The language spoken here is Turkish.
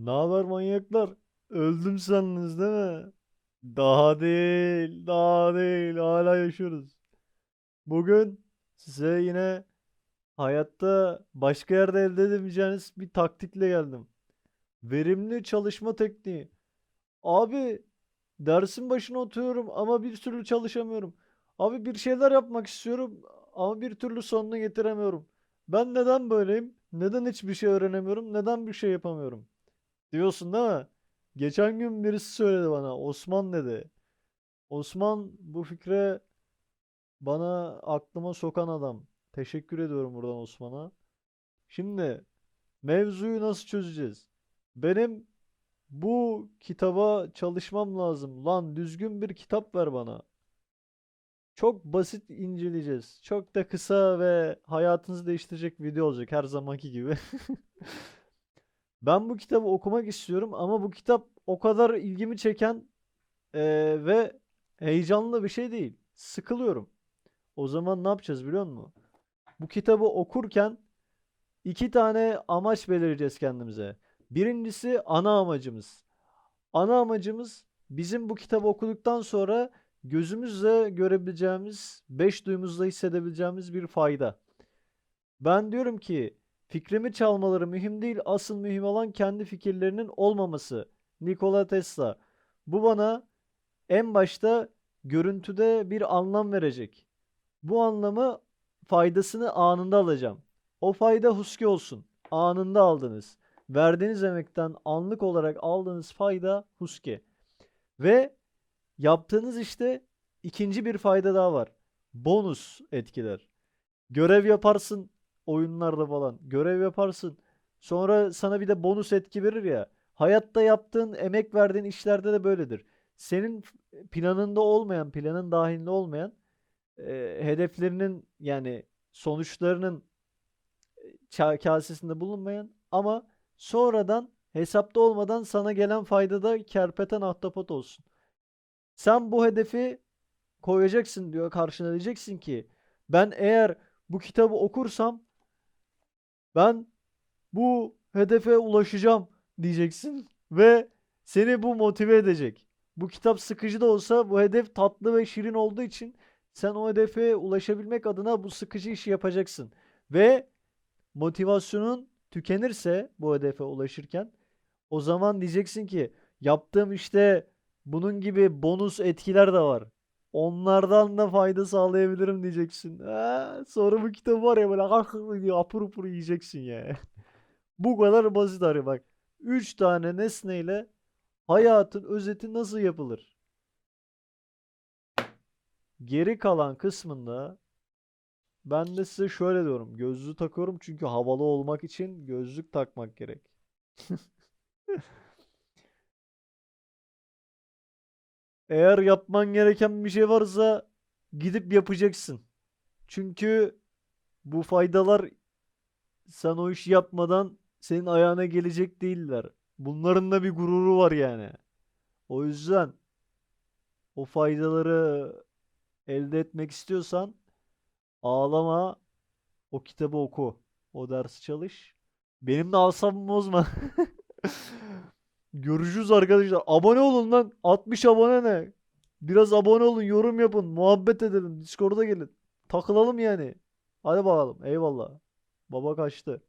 Ne haber manyaklar? Öldüm sandınız değil mi? Daha değil, daha değil. Hala yaşıyoruz. Bugün size yine hayatta başka yerde elde edemeyeceğiniz bir taktikle geldim. Verimli çalışma tekniği. Abi dersin başına oturuyorum ama bir türlü çalışamıyorum. Abi bir şeyler yapmak istiyorum ama bir türlü sonunu getiremiyorum. Ben neden böyleyim? Neden hiçbir şey öğrenemiyorum? Neden bir şey yapamıyorum? Diyorsun değil mi? Geçen gün birisi söyledi bana. Osman dedi. Osman bu fikre bana aklıma sokan adam. Teşekkür ediyorum buradan Osman'a. Şimdi mevzuyu nasıl çözeceğiz? Benim bu kitaba çalışmam lazım. Lan düzgün bir kitap ver bana. Çok basit inceleyeceğiz. Çok da kısa ve hayatınızı değiştirecek video olacak her zamanki gibi. Ben bu kitabı okumak istiyorum ama bu kitap o kadar ilgimi çeken eee, ve heyecanlı bir şey değil. Sıkılıyorum. O zaman ne yapacağız biliyor musun? Bu kitabı okurken iki tane amaç belirleyeceğiz kendimize. Birincisi ana amacımız. Ana amacımız bizim bu kitabı okuduktan sonra gözümüzle görebileceğimiz, beş duyumuzla hissedebileceğimiz bir fayda. Ben diyorum ki fikrimi çalmaları mühim değil, asıl mühim olan kendi fikirlerinin olmaması. Nikola Tesla. Bu bana en başta görüntüde bir anlam verecek. Bu anlamı faydasını anında alacağım. O fayda huski olsun. Anında aldınız. Verdiğiniz emekten anlık olarak aldığınız fayda huski. Ve yaptığınız işte ikinci bir fayda daha var. Bonus etkiler. Görev yaparsın oyunlarda falan. Görev yaparsın. Sonra sana bir de bonus etki verir ya. Hayatta yaptığın, emek verdiğin işlerde de böyledir. Senin planında olmayan, planın dahilinde olmayan e, hedeflerinin yani sonuçlarının ça- kasesinde bulunmayan ama sonradan hesapta olmadan sana gelen faydada kerpeten ahtapot olsun. Sen bu hedefi koyacaksın diyor karşına diyeceksin ki ben eğer bu kitabı okursam ben bu hedefe ulaşacağım diyeceksin ve seni bu motive edecek. Bu kitap sıkıcı da olsa bu hedef tatlı ve şirin olduğu için sen o hedefe ulaşabilmek adına bu sıkıcı işi yapacaksın. Ve motivasyonun tükenirse bu hedefe ulaşırken o zaman diyeceksin ki yaptığım işte bunun gibi bonus etkiler de var. Onlardan da fayda sağlayabilirim diyeceksin. Ha, sonra bu kitap var ya böyle kalk diye apır upur yiyeceksin ya. Bu kadar basit arı bak. 3 tane nesneyle hayatın özeti nasıl yapılır? Geri kalan kısmında ben de size şöyle diyorum. Gözlüğü takıyorum çünkü havalı olmak için gözlük takmak gerek. Eğer yapman gereken bir şey varsa gidip yapacaksın. Çünkü bu faydalar sen o işi yapmadan senin ayağına gelecek değiller. Bunların da bir gururu var yani. O yüzden o faydaları elde etmek istiyorsan ağlama, o kitabı oku, o dersi çalış. Benim de asabımı bozma. Görüşürüz arkadaşlar. Abone olun lan. 60 abone ne? Biraz abone olun, yorum yapın, muhabbet edelim. Discord'a gelin. Takılalım yani. Hadi bakalım. Eyvallah. Baba kaçtı.